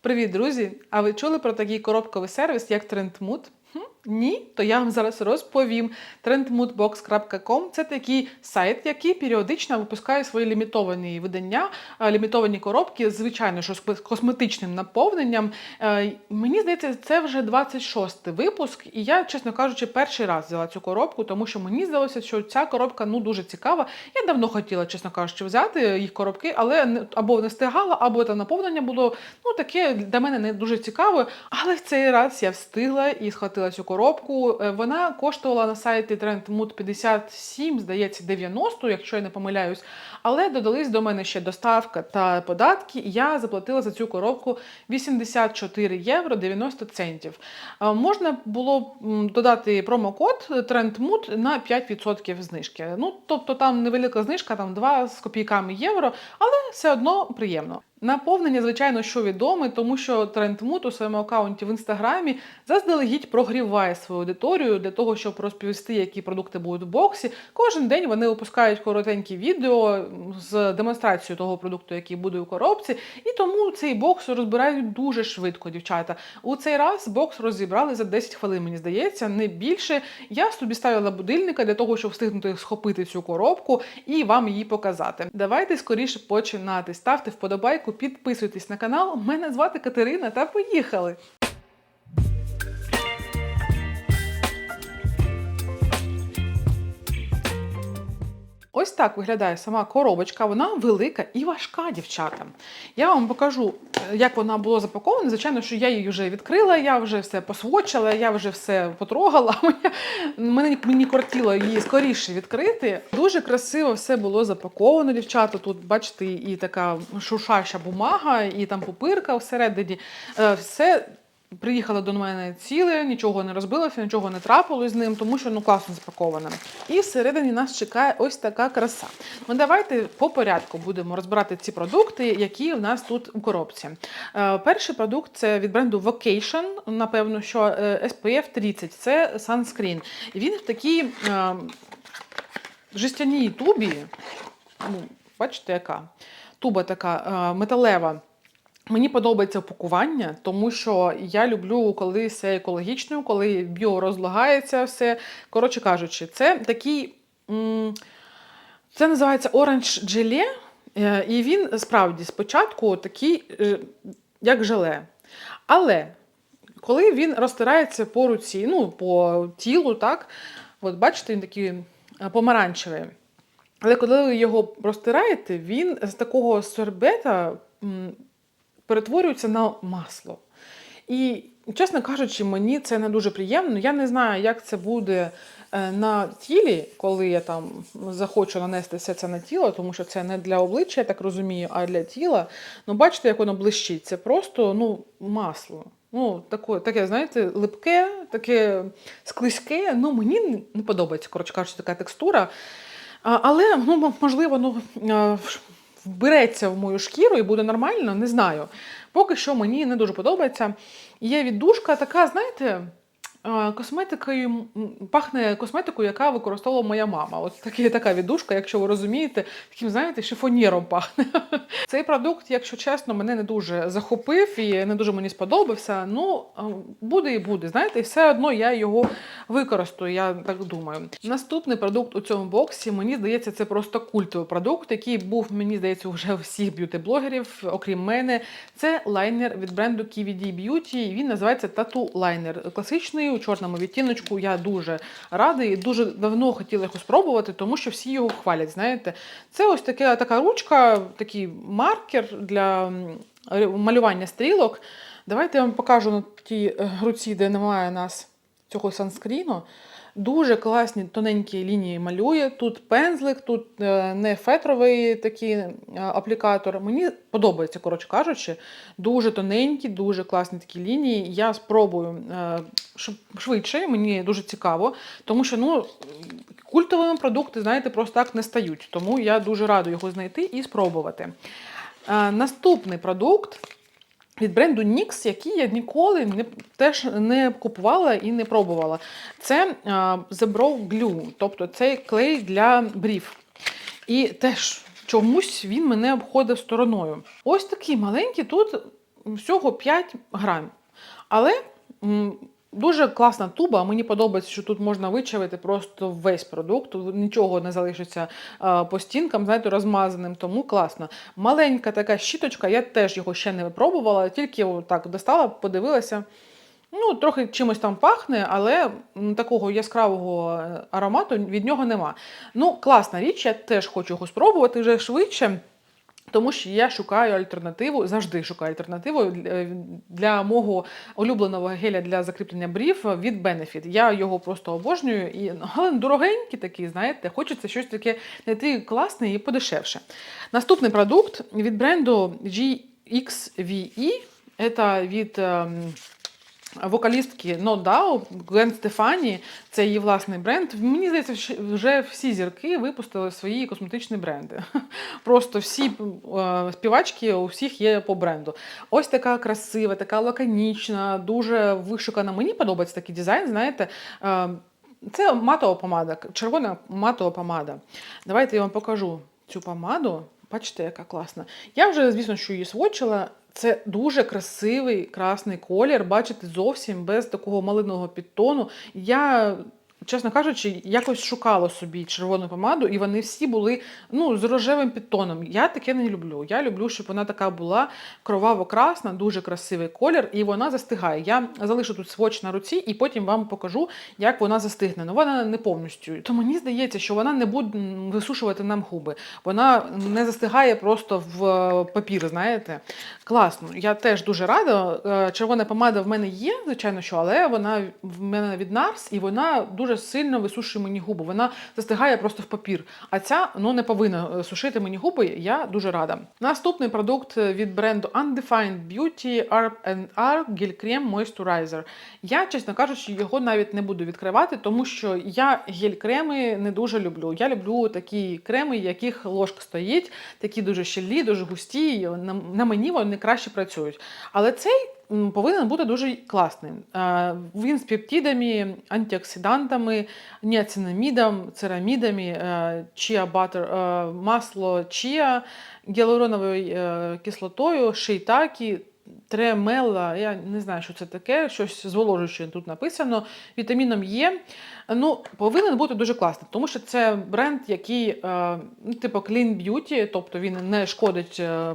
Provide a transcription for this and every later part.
Привіт, друзі! А ви чули про такий коробковий сервіс, як Trendmood? Ні, то я вам зараз розповім. Trendmoodbox.com – це такий сайт, який періодично випускає свої лімітовані видання, е, лімітовані коробки, звичайно, що з косметичним наповненням. Е, Мені здається, це вже 26-й випуск, і я, чесно кажучи, перший раз взяла цю коробку, тому що мені здалося, що ця коробка ну дуже цікава. Я давно хотіла, чесно кажучи, взяти їх коробки, але або не встигала, або там наповнення було ну таке для мене не дуже цікаве. Але в цей раз я встигла і схватила цю коробку. Е, Вона коштувала на сайті Trendmood 57, здається, 90, якщо я не помиляюсь. Але додались до мене ще доставка та податки, і я заплатила за цю коробку 84 євро 90 центів. Е, Можна було додати промокод Trendmood на 5% знижки. Ну, тобто там невелика знижка, там 2 з копійками євро, але все одно приємно. Наповнення, звичайно, що відоме, тому що Trendmood у своєму аккаунті в інстаграмі заздалегідь прогріває свою аудиторію для того, щоб розповісти, які продукти будуть в боксі. Кожен день вони випускають коротенькі відео з демонстрацією того продукту, який буде у коробці. І тому цей бокс розбирають дуже швидко, дівчата. У цей раз бокс розібрали за 10 хвилин, мені здається, не більше. Я собі ставила будильника для того, щоб встигнути схопити цю коробку і вам її показати. Давайте скоріше починати. Ставте вподобайку, підписуйтесь на канал. Мене звати Катерина та поїхали! Ось так виглядає сама коробочка. Вона велика і важка, дівчата. Я вам покажу, е, як вона була запакована. Звичайно, що я її вже відкрила, я вже все посвочила, я вже все потрогала. Мені, мені кортіло її скоріше відкрити. Дуже красиво все було запаковано, дівчата. Тут, бачите, і така шушаща бумага, і там пупирка всередині. Е, Все Приїхала до мене ціле, нічого не розбилося, нічого не трапилось з ним, тому що ну класно запаковане. І всередині нас чекає ось така краса. Ну давайте по порядку будемо розбирати ці продукти, які в нас тут у коробці. Е, перший продукт це від бренду Vocation, напевно, що е, SPF 30, це. І Він в такій е, жестяній тубі. Ну, бачите, яка туба така е, металева. Мені подобається упакування, тому що я люблю, коли все екологічно, коли біорозлагається все. Коротше кажучи, це такий. Це називається оранж джеле, е, і він справді спочатку такий, е, як желе. Але коли він розтирається по руці, ну, по тілу, так, от бачите, він такий е, помаранчевий. Але коли ви його розтираєте, він з такого сорбета м, перетворюється на масло. І, чесно кажучи, мені це не дуже приємно. Я не знаю, як це буде е, на тілі, коли я там захочу нанести все це на тіло, тому що це не для обличчя, я так розумію, а для тіла. Ну, бачите, як воно блищить. Це просто ну, масло. Ну, таке, таке, знаєте, липке, таке склизьке. Ну, мені не подобається, коротше кажучи, така текстура. Але, ну, можливо, ну, в- вбереться в мою шкіру і буде нормально, не знаю. Поки що мені не дуже подобається. Є віддушка така, знаєте, косметикою пахне косметикою, яка використовувала моя мама. От такі, така віддушка, якщо ви розумієте, таким, знаєте, шифонєром пахне. Цей продукт, якщо чесно, мене не дуже захопив і не дуже мені сподобався. Ну, буде і буде. Знаєте, все одно я його використаю, я так думаю. Наступний продукт у цьому боксі, мені здається, це просто культовий продукт, який був, мені здається, вже всіх б'юті-блогерів, окрім мене. Це лайнер від бренду KVD Beauty. Він називається Tattoo Liner. Класичний у чорному відтіночку. Я дуже радий, дуже давно хотіла його спробувати, тому що всі його хвалять. Знаєте, це ось така, така ручка, такий маркер для малювання стрілок. Давайте я вам покажу на тій е, руці, де немає у нас цього санскріну. Дуже класні тоненькі лінії малює. Тут пензлик, тут е, не фетровий такий е, аплікатор. Мені подобається, коротше кажучи, дуже тоненькі, дуже класні такі лінії. Я спробую е, швидше, мені дуже цікаво, тому що ну, культовими продукти, знаєте, просто так не стають. Тому я дуже рада його знайти і спробувати. Наступний продукт від бренду NYX, який я ніколи не, теж не купувала і не пробувала. Це The Brow Glue, тобто це клей для брів. І теж чомусь він мене обходив стороною. Ось такий маленький тут всього 5 грам. Але дуже класна туба. Мені подобається, що тут можна вичавити просто весь продукт. Нічого не залишиться е, по стінкам, знаєте, розмазаним, тому класно. Маленька така щіточка, я теж його ще не випробувала, тільки так достала, подивилася. Ну, трохи чимось там пахне, але такого яскравого е, аромату від нього нема. Ну, класна річ, я теж хочу його спробувати вже швидше. Тому що я шукаю альтернативу, завжди шукаю альтернативу для- для мого улюбленого геля для закріплення брів від Benefit. Я його просто обожнюю, і але дорогенький такий, знаєте, хочеться щось таке знайти класне і подешевше. Наступний продукт від бренду GXVE. Це від ем, вокалістки No Doubt, Гвен Стефані. Це її власний бренд. Мені здається, вже всі зірки випустили свої косметичні бренди. Просто всі е, співачки у всіх є по бренду. Ось така красива, така лаконічна, дуже вишукана. Мені подобається такий дизайн, знаєте. Е, це матова помада, червона матова помада. Давайте я вам покажу цю помаду. Бачите, яка класна. Я вже, звісно, що її свочила. Це дуже красивий красний колір. Бачите, зовсім без такого малиного підтону. Я, чесно кажучи, якось шукала собі червону помаду, і вони всі були ну, з рожевим підтоном. Я таке не люблю. Я люблю, щоб вона така була кроваво-красна, дуже красивий колір, і вона застигає. Я залишу тут своч на руці і потім вам покажу, як вона застигне. Ну вона не повністю. То мені здається, що вона не буде висушувати нам губи. Вона не застигає просто в е, папір, знаєте. Класно. Я теж дуже рада. Е, Червона помада в мене є, звичайно, що, але вона в мене від Nars, і вона дуже сильно висушує мені губи. Вона застигає просто в папір. А ця ну, не повинна е, сушити мені губи. Я дуже рада. Наступний продукт від бренду Undefined Beauty R&R Gel Cream Moisturizer. Я, чесно кажучи, його навіть не буду відкривати, тому що я гель-креми не дуже люблю. Я люблю такі креми, яких ложка стоїть, такі дуже щільні, дуже густі. На, мені вони краще працюють. Але цей повинен бути дуже класним. Е, Він з пептидами, антиоксидантами, ніацинамідом, церамідами, чия батер, е, масло чия, гіалуроновою е, кислотою, шейтакі, тремела, я не знаю, що це таке, щось зволожуюче тут написано. Вітаміном Є. Ну, повинен бути дуже класний, тому що це бренд, який е, ну, типу clean beauty, тобто він не шкодить е,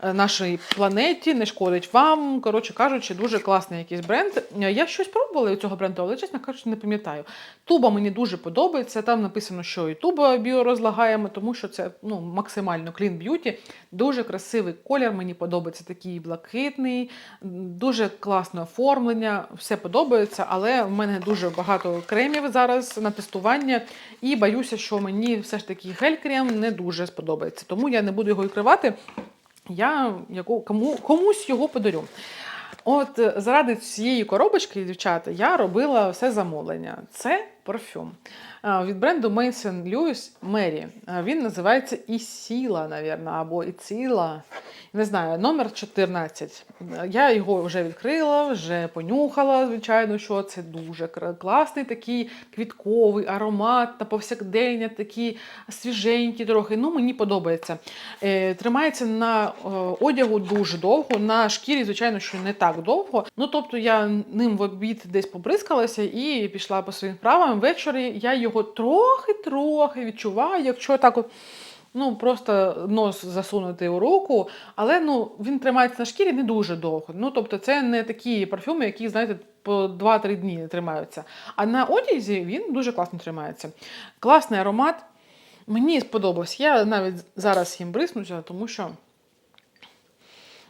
е, нашій планеті, не шкодить вам. Коротше кажучи, дуже класний якийсь бренд. Я щось пробувала від цього бренду, але чесно кажучи, не пам'ятаю. Туба мені дуже подобається. Там написано, що і туба біорозлагаємо, тому що це ну, максимально clean beauty. Дуже красивий колір, мені подобається такий блакитний, дуже класне оформлення, все подобається, але в мене дуже багато кремів зараз на тестування, і боюся, що мені все ж таки гель-крем не дуже сподобається. Тому я не буду його відкривати. Я кому, комусь його подарю. От е, заради цієї коробочки, дівчата, я робила все замовлення. Це парфюм е, від бренду Mason Lewis Mary. Е, Він називається Ісіла, навірно, або Іціла. Не знаю, номер 14. Е, Я його вже відкрила, вже понюхала, звичайно, що це дуже класний такий квітковий аромат на повсякдення, такий свіженький трохи. Ну, мені подобається. Тримається на одягу дуже довго, на шкірі, звичайно, що не так довго. Ну, тобто я ним в обід десь побризкалася і пішла по своїм справам. Ввечері я його трохи-трохи відчуваю, якщо так от. Ну, просто нос засунути у руку, але ну, він тримається на шкірі не дуже довго. Ну, тобто, це не такі парфюми, які, знаєте, по 2-3 дні тримаються. А на одязі він дуже класно тримається. Класний аромат. Мені сподобався. Я навіть зараз їм бриснуся, тому що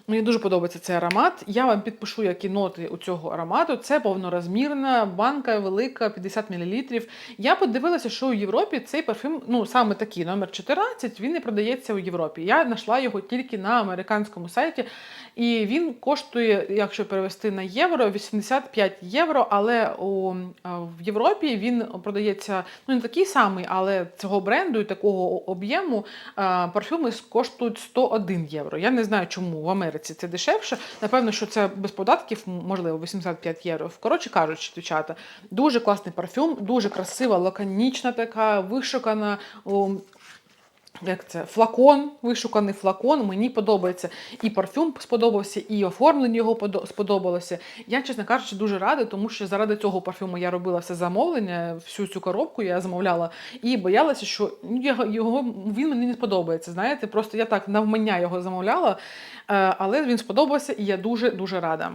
мені дуже подобається цей аромат. Я вам підпишу, які ноти у цього аромату. Це повнорозмірна банка велика, 50 мл. Я подивилася, що у Європі цей парфюм, ну саме такий, номер 14, він не продається у Європі. Я знайшла його тільки на американському сайті, і він коштує, якщо перевести на євро, 85 євро. Але у, в Європі він продається ну не такий самий, але цього бренду і такого об'єму парфюми коштують 101 євро. Я не знаю, чому в Америці це дешевше. Напевно, що це без податків, можливо, 85 євро. Коротше кажучи, дівчата, дуже класний парфюм, дуже красива, лаконічна така, вишукана. Як це, флакон, вишуканий флакон. Мені подобається. І парфюм сподобався, і оформлення його сподобалося. Я, чесно кажучи, дуже рада, тому що заради цього парфюму я робила все замовлення, всю цю коробку я замовляла і боялася, що його, його він мені не сподобається. Знаєте, просто я так навмання його замовляла, е, але він сподобався, і я дуже дуже рада.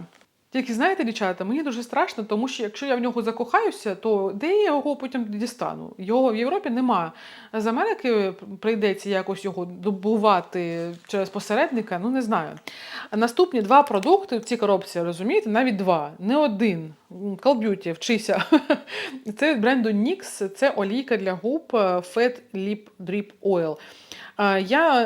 Тільки знаєте, дівчата, мені дуже страшно, тому що якщо я в нього закохаюся, то де я його потім дістану? Його в Європі нема. З Америки прийдеться якось його добувати через посередника, ну не знаю. Наступні два продукти в цій коробці, розумієте, навіть два, не один. Call Beauty, вчися. Це бренду NYX, це олійка для губ е, Fat Lip Drip Oil. Е, Я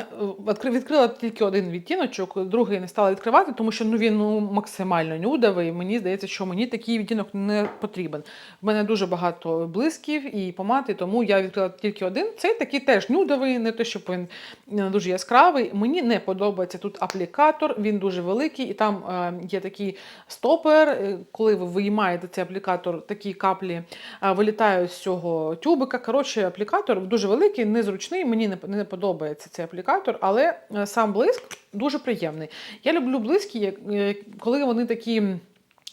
е, відкрила тільки один відтіночок, другий не стала відкривати, тому що ну, він ну, максимально нюдовий. Мені здається, що мені такий відтінок не потрібен. В мене дуже багато блисків і помади, тому я відкрила тільки один. Цей такий теж нюдовий, не те, щоб він дуже яскравий. Мені не подобається тут аплікатор, він дуже великий, і там є такий стопер. Коли ви виймаєте цей аплікатор, такі каплі е, вилітають з цього тюбика. Коротше, аплікатор дуже великий, незручний. Мені не, не подобається цей аплікатор, але е, сам блиск дуже приємний. Я люблю блиски, е, коли вони такі.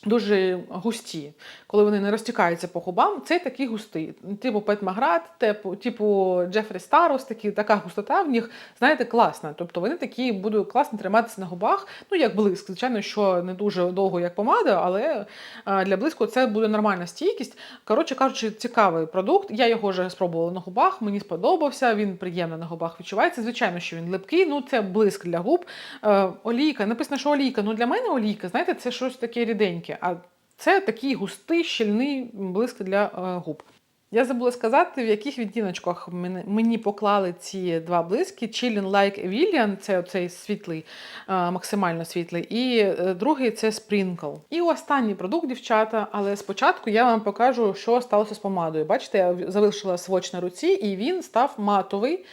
Дуже густі, коли вони не розтікаються по губам, цей такий густий. Типу Пет Маград, типу, типу Джефрі Старос, такі, така густота в них, знаєте, класна. Тобто вони такі будуть класно триматися на губах. Ну, як блиск, звичайно, що не дуже довго, як помада, але для блиску це буде нормальна стійкість. Коротше кажучи, цікавий продукт. Я його вже спробувала на губах, мені сподобався, він приємно на губах відчувається. Звичайно, що він липкий, ну це блиск для губ. Е, олійка, написано, що олійка. Ну для мене олійка, знаєте, це щось таке ріденьке. А це такий густий, щільний блиск для е, губ. Я забула сказати, в яких відтіночках мені, поклали ці два блиски. Chillin Like Avillian, це оцей світлий, е, максимально світлий, і е, другий це Sprinkle. І останній продукт, дівчата, але спочатку я вам покажу, що сталося з помадою. Бачите, я залишила своч на руці, і він став матовий,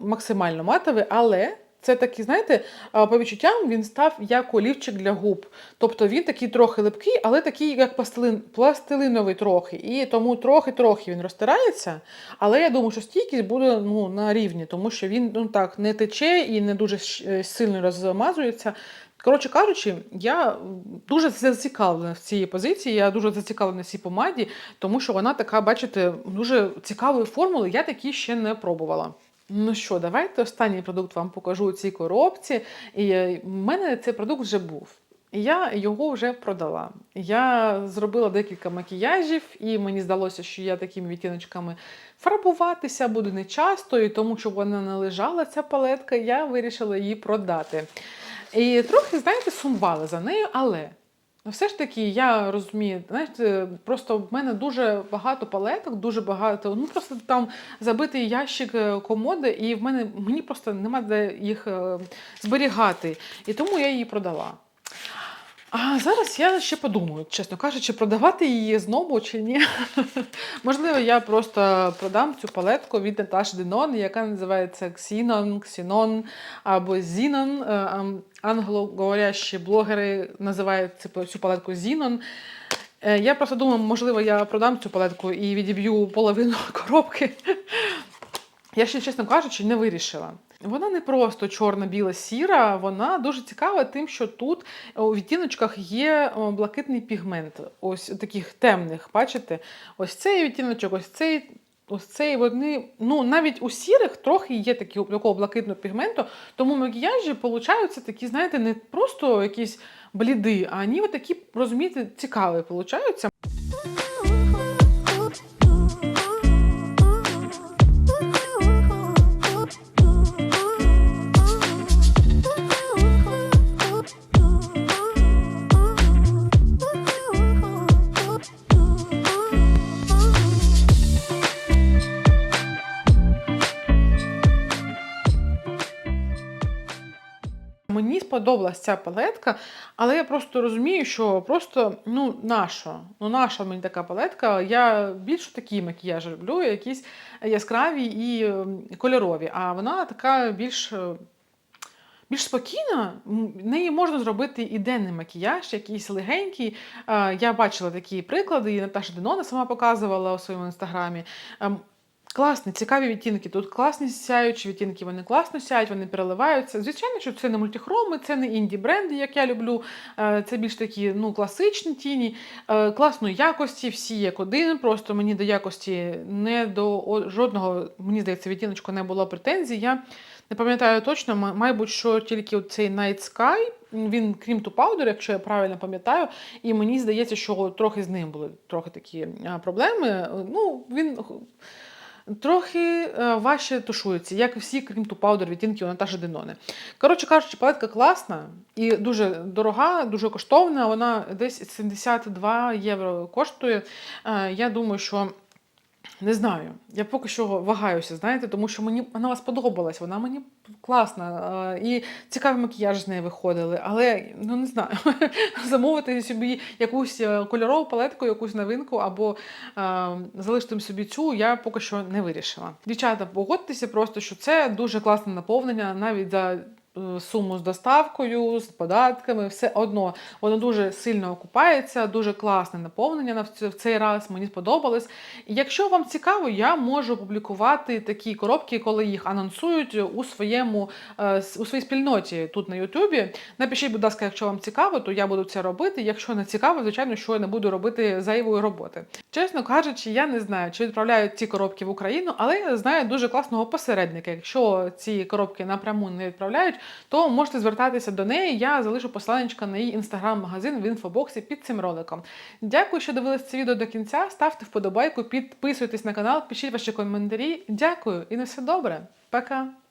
максимально матовий, але. Це такий, знаєте, по відчуттям він став як олівчик для губ. Тобто він такий трохи липкий, але такий, як пластилин, пластилиновий трохи. І тому трохи-трохи він розтирається. Але я думаю, що стійкість буде ну, на рівні, тому що він ну, так не тече і не дуже е, сильно розмазується. Коротше кажучи, я дуже зацікавлена в цій позиції, я дуже зацікавлена в цій помаді, тому що вона така, бачите, дуже цікавої формули. Я такі ще не пробувала. Ну що, давайте останній продукт вам покажу у цій коробці. І е, в мене цей продукт вже був. І я його вже продала. Я зробила декілька макіяжів, і мені здалося, що я такими відтіночками фарбуватися буду не часто, і тому, щоб вона не лежала, ця палетка, я вирішила її продати. І трохи, знаєте, сумувала за нею, але все ж таки я розумію, знаєте, просто в мене дуже багато палеток, дуже багато, ну просто там забитий ящик е, комоди, і в мене мені просто нема де їх е, зберігати. І тому я її продала. А зараз я ще подумаю, чесно кажучи, продавати її знову чи ні. Можливо, я просто продам цю палетку від Наташі Денон, яка називається Xenon, Xenon або Xenon. Е, Англоговорящі блогери називають цю- палетку Xenon. Е, Я просто думаю, можливо, я продам цю палетку і відіб'ю половину коробки. Я ще, чесно кажучи, не вирішила. Вона не просто чорно-біла сіра, вона дуже цікава тим, що тут у відтіночках є блакитний пігмент, ось таких темних, бачите? Ось цей відтіночок, ось цей. Ось цей вони, ну навіть у сірих трохи є такі, такого блакитного пігменту, тому макіяжі получаються такі, знаєте, не просто якісь бліди, а вони такі, розумієте, цікаві получаються. Сподобалась ця палетка, але я просто розумію, що просто ну наша, ну наша мені така палетка. Я більше такі макіяжі люблю, якісь яскраві і е, кольорові. А вона така більш. е, Більш спокійна, М, неї можна зробити і денний макіяж, якийсь легенький. Е, Я бачила такі приклади, і Наташа Денона сама показувала у своєму інстаграмі. Класні, цікаві відтінки. Тут класні сяючі відтінки, вони класно сяють, вони переливаються. Звичайно, що це не мультихроми, це не інді бренди, як я люблю. Е, Це більш такі ну, класичні тіні, Е, класної якості, всі як один. Просто мені до якості не до жодного, мені здається, відтіночку не було претензій. Я не пам'ятаю точно, мабуть, що тільки цей Night Sky, він крім ту Powder, якщо я правильно пам'ятаю, і мені здається, що трохи з ним були трохи такі е, проблеми. Ну, він трохи е, важче тушується, як і всі, крім ту Powder відтінків Наташі Денони. Коротше кажучи, палетка класна і дуже дорога, дуже коштовна. Вона десь 72 євро коштує. Е, Я думаю, що. Не знаю, я поки що вагаюся, знаєте, тому що мені вона сподобалась, вона мені класна. І цікавий макіяж з неї виходили. Але ну не знаю, замовити собі якусь е, кольорову палетку, якусь новинку, або е, залишити собі цю, я поки що не вирішила. Дівчата, погодьтеся просто, що це дуже класне наповнення, навіть за. Е, Суму з доставкою, з податками, все одно воно дуже сильно окупається, дуже класне наповнення на в цей раз. Мені сподобалось. Якщо вам цікаво, я можу публікувати такі коробки, коли їх анонсують у своєму е, у своїй спільноті тут на Ютубі. Напишіть, будь ласка, якщо вам цікаво, то я буду це робити. Якщо не цікаво, звичайно, що я не буду робити зайвої роботи. Чесно кажучи, я не знаю, чи відправляють ці коробки в Україну, але я знаю дуже класного посередника. Якщо ці коробки напряму не відправляють, то можете звертатися до неї. Я залишу посиланнячка на її інстаграм-магазин в інфобоксі під цим роликом. Дякую, що дивились це відео до кінця. Ставте вподобайку, підписуйтесь на канал, пишіть ваші коментарі. Дякую і на все добре. Пока!